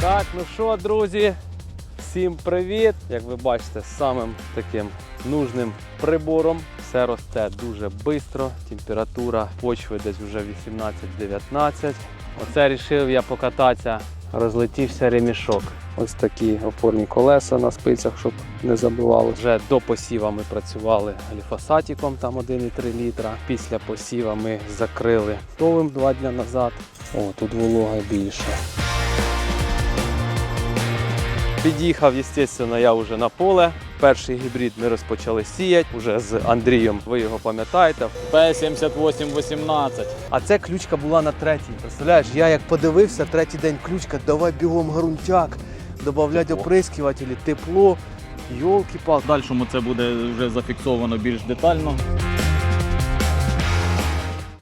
Так, ну що, друзі, всім привіт! Як ви бачите, самим таким нужним прибором все росте дуже швидко. Температура почви десь вже 18-19. Оце рішив я покататися. Розлетівся ремішок. Ось такі опорні колеса на спицях, щоб не забивало. Вже до посіва ми працювали гліфосатіком, там 1,3 літра. Після посіва ми закрили товим два дні назад. О, тут волога більше. Під'їхав, звісно, я вже на поле. Перший гібрид ми розпочали сіяти вже з Андрієм. Ви його пам'ятаєте. П-7818. А це ключка була на третій. Представляєш, я як подивився, третій день ключка, давай бігом грунтяк, додавати оприскувателі, тепло. Йолки-палки. В дальшому це буде вже зафіксовано більш детально.